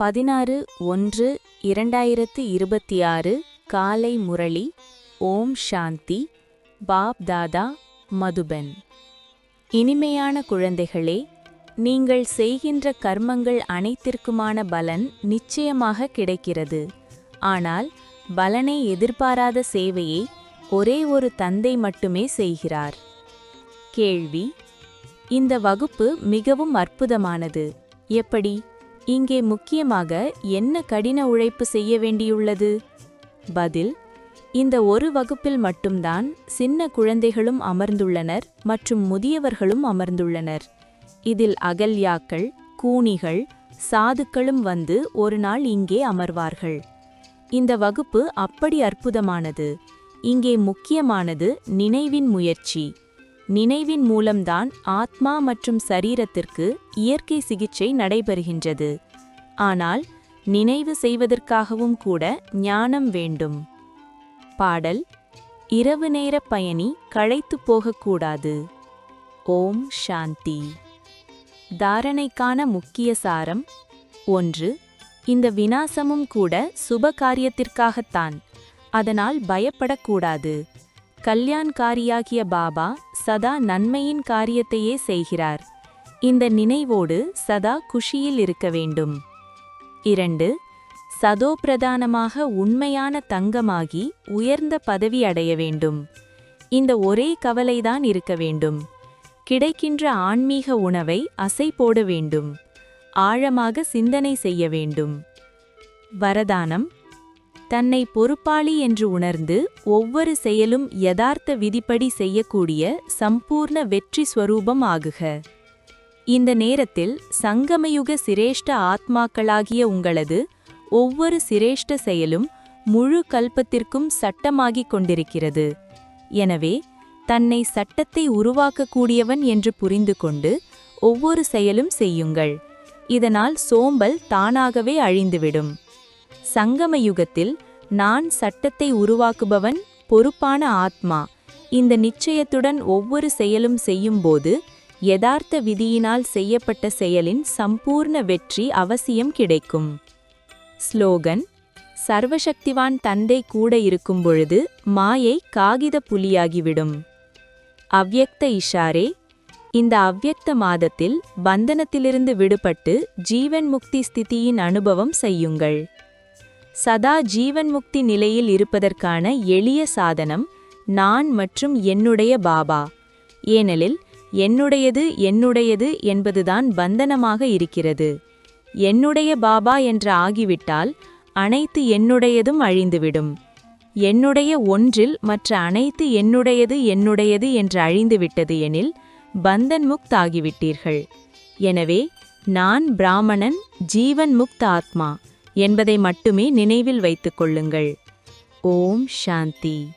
பதினாறு ஒன்று இரண்டாயிரத்து இருபத்தி ஆறு காலை முரளி ஓம் சாந்தி பாப் தாதா மதுபன். இனிமையான குழந்தைகளே நீங்கள் செய்கின்ற கர்மங்கள் அனைத்திற்குமான பலன் நிச்சயமாக கிடைக்கிறது. ஆனால் பலனை எதிர்பாராத சேவையை ஒரே ஒரு தந்தை மட்டுமே செய்கிறார். கேள்வி இந்த வகுப்பு மிகவும் அற்புதமானது. எப்படி? இங்கே முக்கியமாக என்ன கடின உழைப்பு செய்ய வேண்டியுள்ளது? பதில் இந்த ஒரு வகுப்பில் மட்டும்தான் சின்ன குழந்தைகளும் அமர்ந்துள்ளனர் மற்றும் முதியவர்களும் அமர்ந்துள்ளனர். இதில் அகல்யாக்கள் கூணிகள் சாதுக்களும் வந்து ஒரு நாள் இங்கே அமர்வார்கள். இந்த வகுப்பு அப்படி அற்புதமானது. இங்கே முக்கியமானது நினைவின் முயற்சி. நினைவின் மூலம்தான் ஆத்மா மற்றும் சரீரத்திற்கு இயற்கை சிகிச்சை நடைபெறுகின்றது. ஆனால் நினைவு செய்வதற்காகவும் கூட ஞானம் வேண்டும். பாடல் இரவு நேர பயணி களைத்து போகக்கூடாது. ஓம் சாந்தி. தாரணைக்கான முக்கிய சாரம் ஒன்று இந்த வினாசமும் கூட சுப காரியத்திற்காகத்தான். அதனால் பயப்படக்கூடாது. கல்யாண்காரியாகிய பாபா சதா நன்மையின் காரியத்தையே செய்கிறார். இந்த நினைவோடு சதா குஷியில் இருக்க வேண்டும். இரண்டு சதோபிரதானமாக உண்மையான தங்கமாகி உயர்ந்த பதவி அடைய வேண்டும். இந்த ஒரே கவலைதான் இருக்க வேண்டும். கிடைக்கின்ற ஆன்மீக உணவை அசை போட வேண்டும். ஆழமாக சிந்தனை செய்ய வேண்டும். வரதானம் தன்னை பொறுப்பாளி என்று உணர்ந்து ஒவ்வொரு செயலும் யதார்த்த விதிப்படி செய்யக்கூடிய சம்பூர்ண வெற்றி ஸ்வரூபம் ஆகுக. இந்த நேரத்தில் சங்கமயுக சிரேஷ்ட ஆத்மாக்களாகிய உங்களது ஒவ்வொரு சிரேஷ்ட செயலும் முழு கல்பத்திற்கும் சட்டமாகிக் கொண்டிருக்கிறது. எனவே தன்னை சட்டத்தை உருவாக்கக்கூடியவன் என்று புரிந்து கொண்டு ஒவ்வொரு செயலும் செய்யுங்கள். இதனால் சோம்பல் தானாகவே அழிந்துவிடும். சங்கம யுகத்தில் நான் சட்டத்தை உருவாக்குபவன் பொறுப்பான ஆத்மா. இந்த நிச்சயத்துடன் ஒவ்வொரு செயலும் செய்யும்போது யதார்த்த விதியினால் செய்யப்பட்ட செயலின் சம்பூர்ண வெற்றி அவசியம் கிடைக்கும். ஸ்லோகன் சர்வசக்திவான் தந்தை கூட இருக்கும் பொழுது மாயை காகித புலியாகிவிடும். அவ்யக்த இஷாரே இந்த அவ்யக்த மாதத்தில் பந்தனத்திலிருந்து விடுபட்டு ஜீவன் முக்தி ஸ்திதியின் அனுபவம் செய்யுங்கள். சதா ஜீவன் முக்தி நிலையில் இருப்பதற்கான எளிய சாதனம் நான் மற்றும் என்னுடைய பாபா. ஏனெனில் என்னுடையது என்னுடையது என்பதுதான் பந்தனமாக இருக்கிறது. என்னுடைய பாபா என்று ஆகிவிட்டால் அனைத்து என்னுடையதும் அழிந்துவிடும். என்னுடைய ஒன்றில் மற்ற அனைத்து என்னுடையது என்னுடையது என்று அழிந்துவிட்டது எனில் பந்தன் முக்த் ஆகிவிட்டீர்கள் எனவே நான் பிராமணன் ஜீவன் முக்த் ஆத்மா என்பதை மட்டுமே நினைவில் வைத்துக் கொள்ளுங்கள். ஓம் சாந்தி.